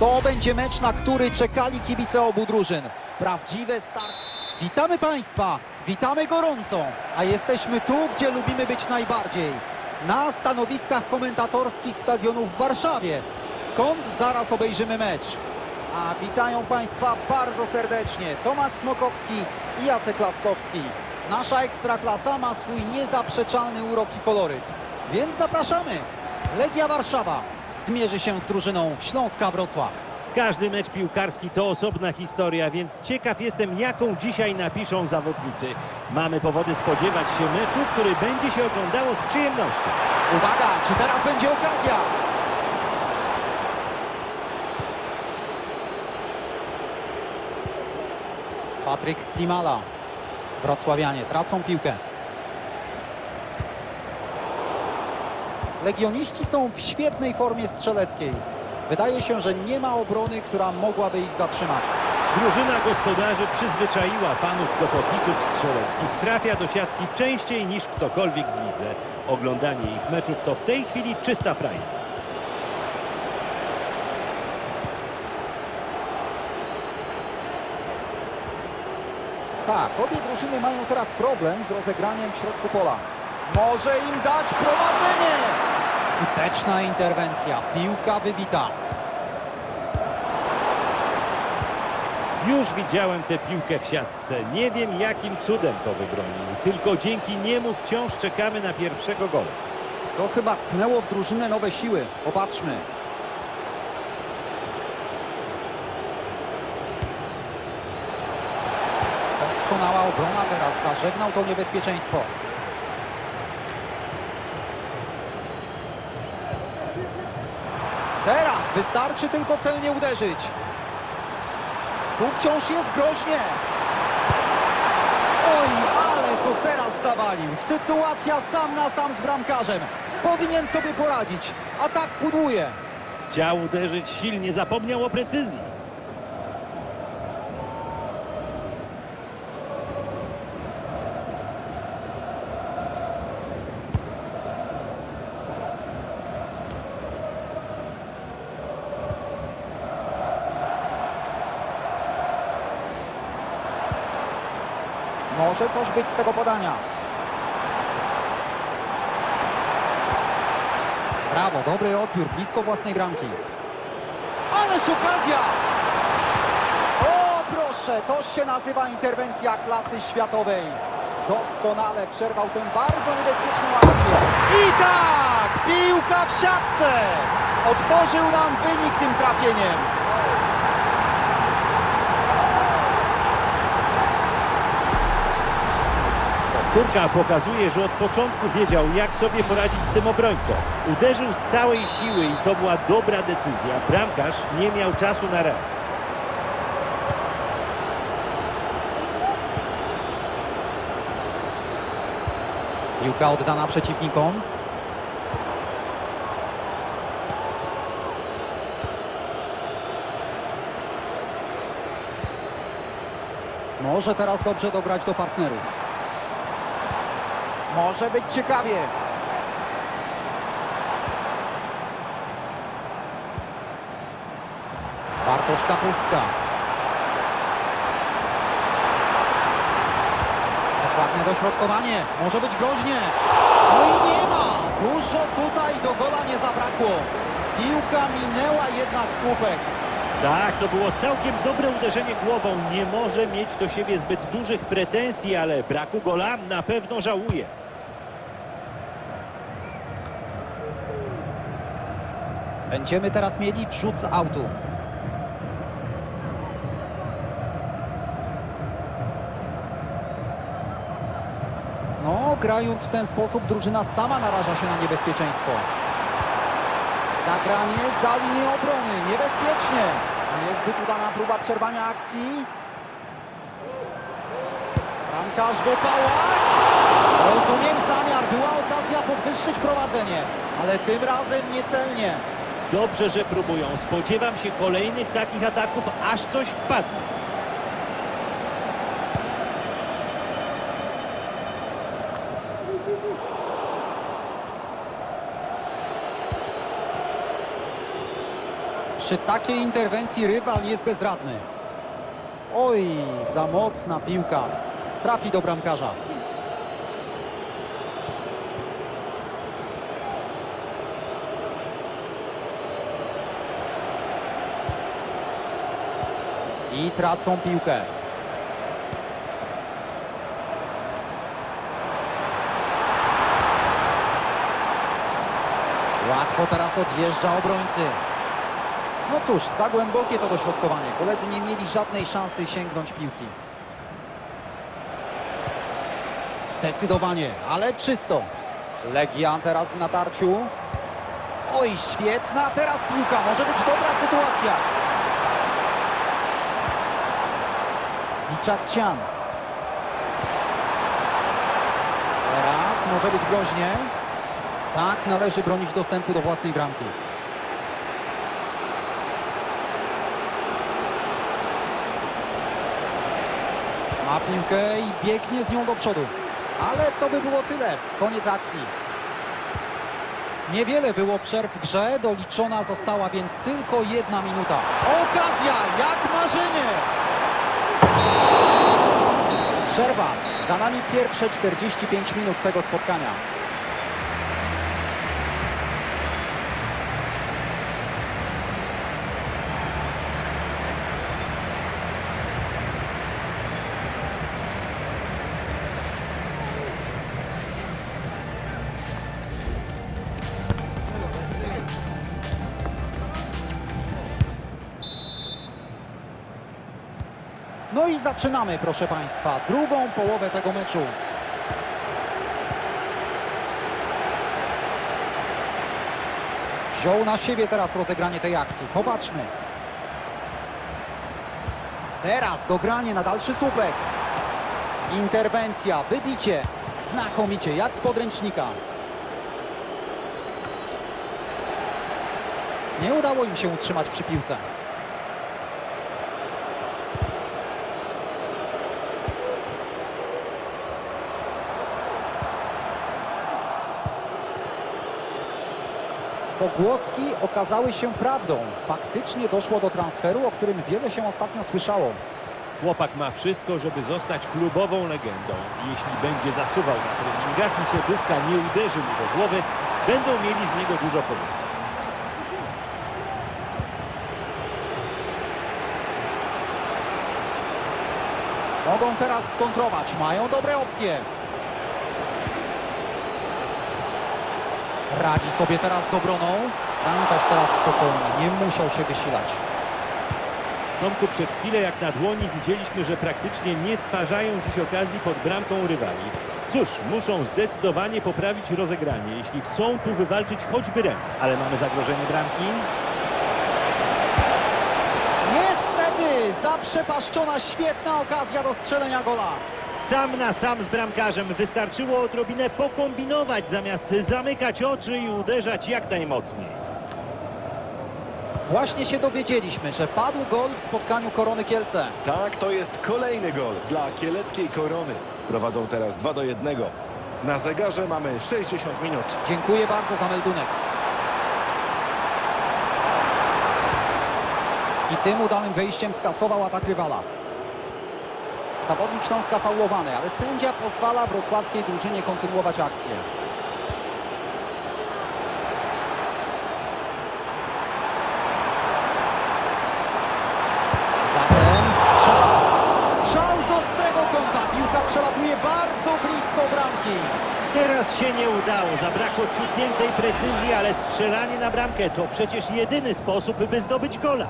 To będzie mecz, na który czekali kibice obu drużyn. Prawdziwe start. Witamy Państwa, witamy gorąco, a jesteśmy tu, gdzie lubimy być najbardziej. Na stanowiskach komentatorskich stadionu w Warszawie, skąd zaraz obejrzymy mecz. A witają Państwa bardzo serdecznie Tomasz Smokowski i Jacek Laskowski. Nasza Ekstraklasa ma swój niezaprzeczalny urok i koloryt, więc zapraszamy. Legia Warszawa zmierzy się z drużyną Śląska Wrocław. Każdy mecz piłkarski to osobna historia, więc ciekaw jestem, jaką dzisiaj napiszą zawodnicy. Mamy powody spodziewać się meczu, który będzie się oglądało z przyjemnością. Uwaga, czy teraz będzie okazja? Patryk Klimala. Wrocławianie tracą piłkę. Legioniści są w świetnej formie strzeleckiej. Wydaje się, że nie ma obrony, która mogłaby ich zatrzymać. Drużyna gospodarzy przyzwyczaiła fanów do popisów strzeleckich. Trafia do siatki częściej niż ktokolwiek w lidze. Oglądanie ich meczów to w tej chwili czysta frajda. Tak, obie drużyny mają teraz problem z rozegraniem w środku pola. Może im dać prowadzenie! Skuteczna interwencja, piłka wybita. Już widziałem tę piłkę w siatce. Nie wiem, jakim cudem to wybronił. Tylko dzięki niemu wciąż czekamy na pierwszego gola. To chyba tchnęło w drużynę nowe siły. Popatrzmy. Doskonała obrona teraz. Zażegnał to niebezpieczeństwo. Teraz wystarczy tylko celnie uderzyć. Tu wciąż jest groźnie. Oj, ale to teraz zawalił. Sytuacja sam na sam z bramkarzem. Powinien sobie poradzić. Atak pudłuje. Chciał uderzyć silnie, zapomniał o precyzji. Może coś być z tego podania. Brawo, dobry odbiór, blisko własnej bramki. Ależ okazja! O, proszę, to się nazywa interwencja klasy światowej. Doskonale przerwał tę bardzo niebezpieczną akcję. I tak, piłka w siatce. Otworzył nam wynik tym trafieniem. Turka pokazuje, że od początku wiedział, jak sobie poradzić z tym obrońcą. Uderzył z całej siły i to była dobra decyzja. Bramkarz nie miał czasu na reakcję. Piłka oddana przeciwnikom. Może teraz dobrze dobrać do partnerów. Może być ciekawie. Bartosz Kapustka. Dokładne dośrodkowanie. Może być groźnie. No i nie ma. Dużo tutaj do gola nie zabrakło. Piłka minęła jednak słupek. Tak, to było całkiem dobre uderzenie głową. Nie może mieć do siebie zbyt dużych pretensji, ale braku gola na pewno żałuje. Będziemy teraz mieli wrzut z autu. No, grając w ten sposób, drużyna sama naraża się na niebezpieczeństwo. Zagranie za linię obrony, niebezpiecznie. Niezbyt udana próba przerwania akcji. Bramkarz w opałach. Rozumiem zamiar, była okazja podwyższyć prowadzenie, ale tym razem niecelnie. Dobrze, że próbują. Spodziewam się kolejnych takich ataków, aż coś wpadnie. Przy takiej interwencji rywal jest bezradny. Oj, za mocna piłka. Trafi do bramkarza. I tracą piłkę. Łatwo teraz odjeżdża obrońcy. No cóż, za głębokie to dośrodkowanie. Koledzy nie mieli żadnej szansy sięgnąć piłki. Zdecydowanie, ale czysto. Legia teraz w natarciu. Oj, świetna teraz piłka. Może być dobra sytuacja. Wiczak Cian. Teraz może być groźnie. Tak, należy bronić dostępu do własnej bramki. Ma piłkę i biegnie z nią do przodu. Ale to by było tyle. Koniec akcji. Niewiele było przerw w grze, doliczona została więc tylko jedna minuta. Okazja, jak marzenie! Przerwa. Za nami pierwsze 45 minut tego spotkania. No i zaczynamy, proszę Państwa, drugą połowę tego meczu. Wziął na siebie teraz rozegranie tej akcji. Popatrzmy. Teraz dogranie na dalszy słupek. Interwencja, wybicie. Znakomicie, jak z podręcznika. Nie udało im się utrzymać przy piłce. Pogłoski okazały się prawdą. Faktycznie doszło do transferu, o którym wiele się ostatnio słyszało. Chłopak ma wszystko, żeby zostać klubową legendą. Jeśli będzie zasuwał na treningach i sodówka nie uderzy mu do głowy, będą mieli z niego dużo pożytku. Mogą teraz skontrować, mają dobre opcje. Radzi sobie teraz z obroną. Bramkarz teraz spokojnie, nie musiał się wysilać. Tomku, przed chwilę jak na dłoni widzieliśmy, że praktycznie nie stwarzają dziś okazji pod bramką rywali. Cóż, muszą zdecydowanie poprawić rozegranie, jeśli chcą tu wywalczyć choćby rem. Ale mamy zagrożenie bramki. Niestety, zaprzepaszczona świetna okazja do strzelenia gola. Sam na sam z bramkarzem wystarczyło odrobinę pokombinować, zamiast zamykać oczy i uderzać jak najmocniej. Właśnie się dowiedzieliśmy, że padł gol w spotkaniu Korony Kielce. Tak, to jest kolejny gol dla kieleckiej korony. Prowadzą teraz 2 do 1. Na zegarze mamy 60 minut. Dziękuję bardzo za meldunek. I tym udanym wejściem skasował atak rywala. Zawodnik Śląska faulowany, ale sędzia pozwala wrocławskiej drużynie kontynuować akcję. Zatem strzał. Strzał z ostrego kąta. Piłka przelatuje bardzo blisko bramki. Teraz się nie udało, zabrakło ciut więcej precyzji, ale strzelanie na bramkę to przecież jedyny sposób, by zdobyć gola.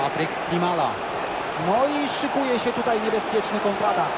Patryk Klimala. No i szykuje się tutaj niebezpieczny kontratak.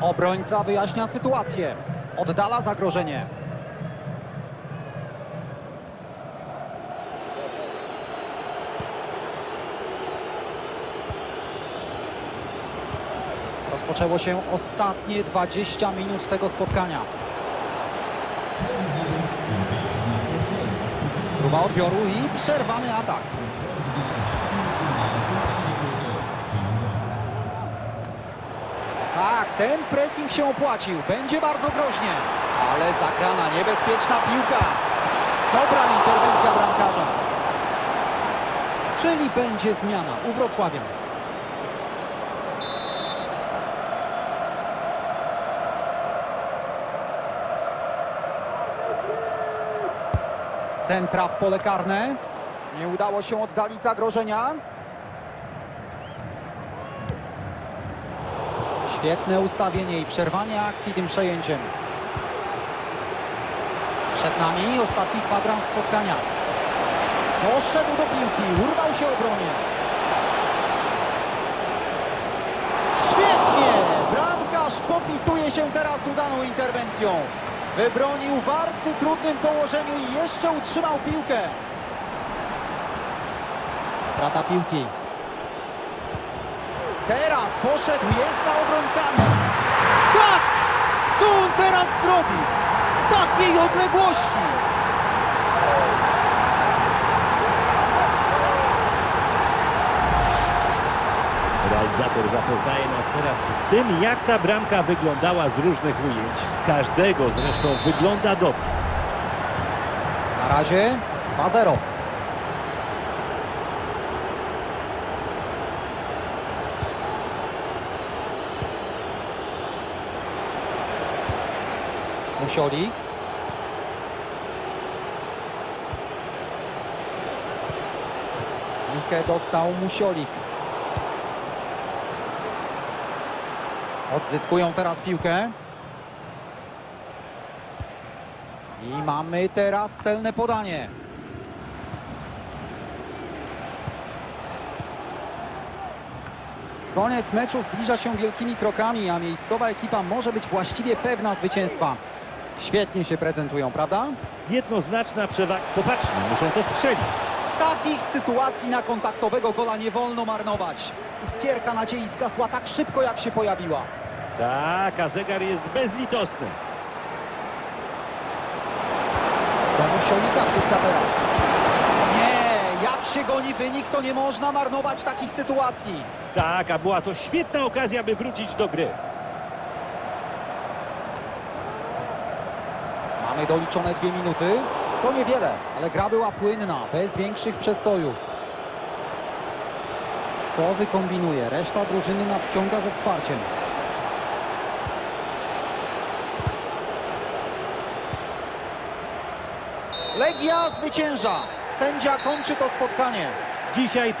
Obrońca wyjaśnia sytuację. Oddala zagrożenie. Rozpoczęło się ostatnie 20 minut tego spotkania. Próba odbioru i przerwany atak. Tak, ten pressing się opłacił. Będzie bardzo groźnie. Ale zagrana niebezpieczna piłka. Dobra interwencja bramkarza. Czyli będzie zmiana u Wrocławia. Centra w pole karne. Nie udało się oddalić zagrożenia. Świetne ustawienie i przerwanie akcji tym przejęciem. Przed nami ostatni kwadrans spotkania. Poszedł do piłki, urwał się obronie. Świetnie! Bramkarz popisuje się teraz udaną interwencją. Wybronił w arcytrudnym położeniu i jeszcze utrzymał piłkę. Strata piłki. Teraz poszedł, jest za obrońcami. Tak! Co on teraz zrobi? Z takiej odległości! Zapoznaje nas teraz z tym, jak ta bramka wyglądała z różnych ujęć. Z każdego zresztą wygląda dobrze. Na razie 2-0. Musiolik. Piłkę dostał Musiolik. Odzyskują teraz piłkę. I mamy teraz celne podanie. Koniec meczu zbliża się wielkimi krokami, a miejscowa ekipa może być właściwie pewna zwycięstwa. Świetnie się prezentują, prawda? Jednoznaczna przewaga. Popatrzmy, muszą to strzelić. Takich sytuacji na kontaktowego gola nie wolno marnować. Iskierka nadziei zgasła tak szybko, jak się pojawiła. Tak, a zegar jest bezlitosny. Do Musiolika wrzutka teraz. Nie, jak się goni wynik, to nie można marnować takich sytuacji. Tak, a była to świetna okazja, by wrócić do gry. Mamy doliczone dwie minuty. To niewiele, ale gra była płynna, bez większych przestojów. Co wykombinuje? Reszta drużyny nadciąga ze wsparciem. Legia zwycięża. Sędzia kończy to spotkanie. Dzisiaj